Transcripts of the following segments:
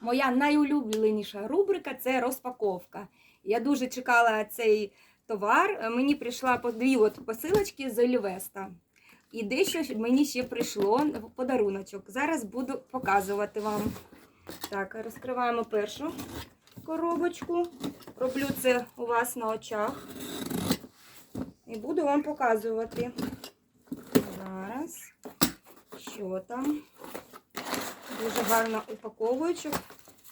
моя найулюбленіша рубрика це розпаковка. Я дуже чекала цей товар. Мені прийшла по дві от посилочки з Олівеста. І дещо мені ще прийшло подаруночок. Зараз буду показувати вам. Так, розкриваємо першу коробочку. Роблю це у вас на очах. І буду вам показувати. Зараз. Що там? Дуже гарно упаковуючок.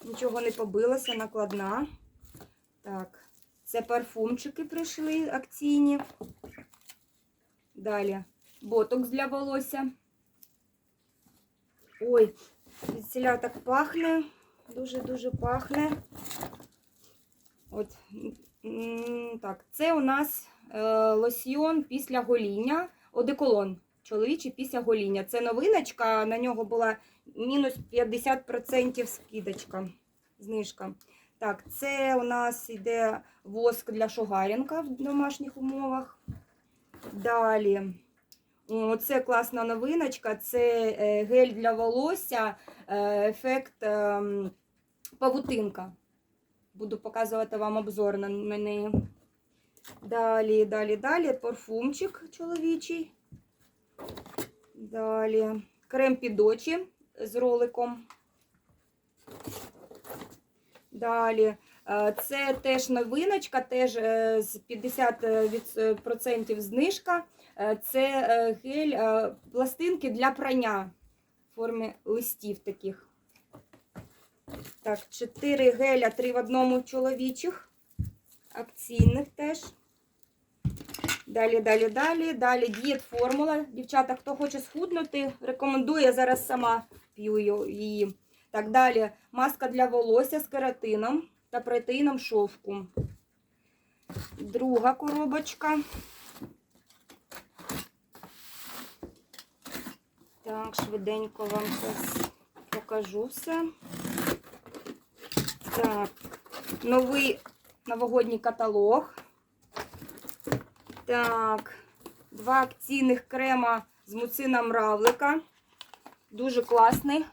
Нічого не побилося, накладна. Так, це парфумчики прийшли акційні. Далі ботокс для волосся. Ой, звідсіля так пахне. Дуже-дуже пахне. От, так, це у нас е, лосьйон після гоління, одеколон. Чоловічий після гоління. Це новиночка, на нього була мінус 50% скидочка, знижка. Так, це у нас йде воск для шугарінка в домашніх умовах. Далі. О, Це класна новиночка. Це е, гель для волосся, е, ефект ем, павутинка. Буду показувати вам обзор на неї. Далі, далі, далі. Парфумчик чоловічий. Далі крем під очі з роликом. Далі. е, Це теж новиночка, теж е, з 50% знижка. Е, Це е, гель, пластинки для прання в формі листів таких. Так, 4 геля, 3 в одному чоловічих. Акційних теж. Далі, далі, далі. Далі дієт формула. Дівчата, хто хоче схуднути, рекомендую, я зараз сама п'ю її. Так, далі маска для волосся з кератином та протеїном шовку. Друга коробочка. Так, швиденько вам зараз покажу все. Так, новий новогодній каталог. Так, два акційних крема з муцином равлика. Дуже класний.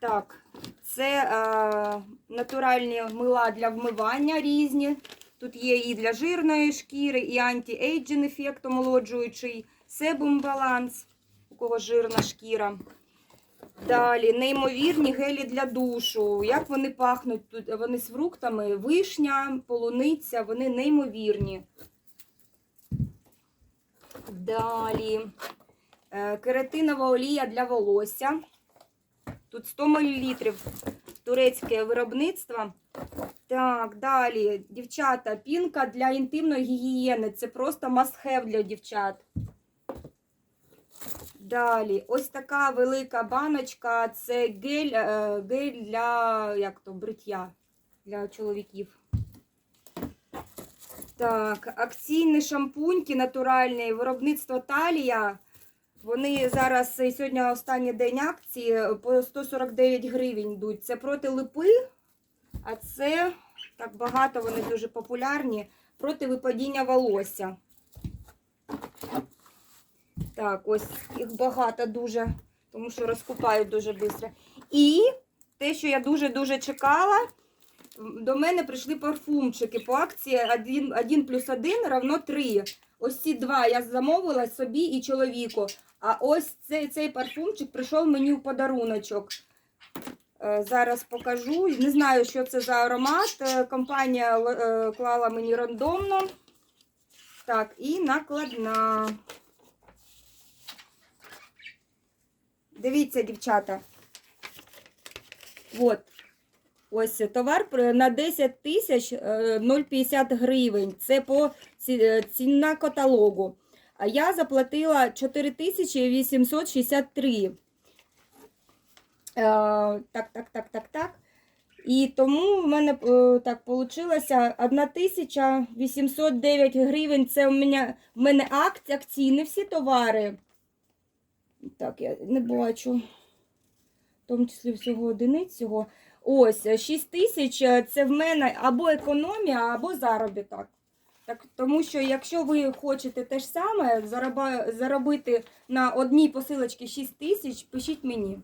Так, це е, натуральні мила для вмивання різні. Тут є і для жирної шкіри, і анті-ейджин ефект омолоджуючий, себум баланс, у кого жирна шкіра. Далі неймовірні гелі для душу. Як вони пахнуть? Тут вони з фруктами, вишня, полуниця, вони неймовірні. Далі е, кератинова олія для волосся. Тут 100 мл турецьке виробництво. Так, далі, дівчата, пінка для інтимної гігієни. Це просто must-have для дівчат. Далі, ось така велика баночка. Це гель, е, гель для як то, бриття для чоловіків. Так, акційні шампуньки натуральні, виробництво Талія. Вони зараз е, сьогодні останній день акції по 149 гривень йдуть. Це проти липи, а це так багато, вони дуже популярні. Проти випадіння волосся. Так, ось їх багато дуже, тому що розкупають дуже швидко. І те, що я дуже-дуже чекала, до мене прийшли парфумчики по акції 1, 1 плюс 1 равно 3. Ось ці два я замовила собі і чоловіку. А ось цей, цей парфумчик прийшов мені в подаруночок. Е, Зараз покажу. Не знаю, що це за аромат. Е, Компанія е, клала мені рандомно. Так, і накладна. Дивіться, дівчата. От. Ось товар на 10 тисяч е, 0,50 гривень. Це по е, ціна каталогу. А я заплатила 4863. Е, Так, так, так, так, так. І тому в мене е, так вийшло 1809 гривень. Це у мене, в мене акції, акційні всі товари. Так, я не бачу. В тому числі всього одиниць цього. Ось, 6 тисяч це в мене або економія, або заробіток. Так, тому що якщо ви хочете те ж саме заробити на одній посилочці 6 тисяч, пишіть мені.